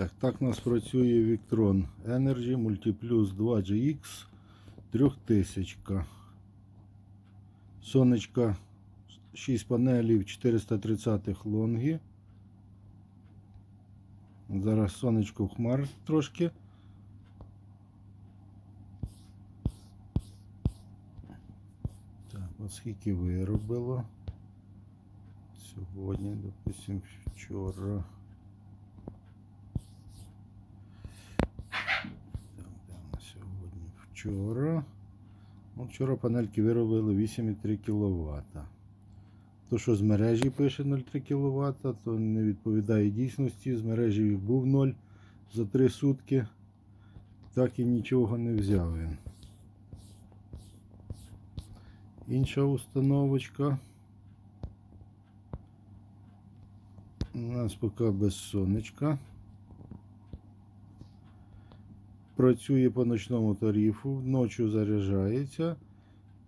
Так, так у нас працює Victron Energy Multiplus 2GX 3000. Сонечка 6 панелів 430 лонги. Зараз сонечко в хмар трошки. Так, от скільки виробило. Сьогодні, допустим, вчора. Так, де у нас сьогодні? Вчора. Ну, вчора панельки виробили 8,3 кВт. То, що з мережі пише 0,3 кВт, то не відповідає дійсності. З мережі був 0 за 3 сутки. Так і нічого не взяв він. Інша установочка. У нас поки без сонечка. Працює по ночному тарифу, ночі заряджається,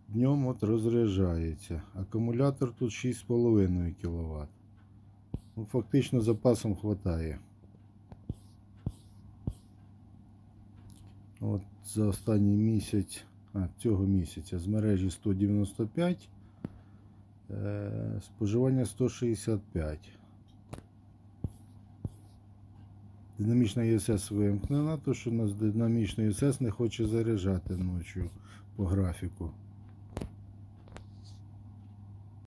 днем от розряджається. Акумулятор тут 6,5 кВт. Ну, фактично запасом хватає. От за останній місяць, а, цього місяця з мережі 195, е, споживання 165. Динамічна ЄСС вимкнена, то що у нас динамічна ЄСС не хоче заряджати ночі по графіку.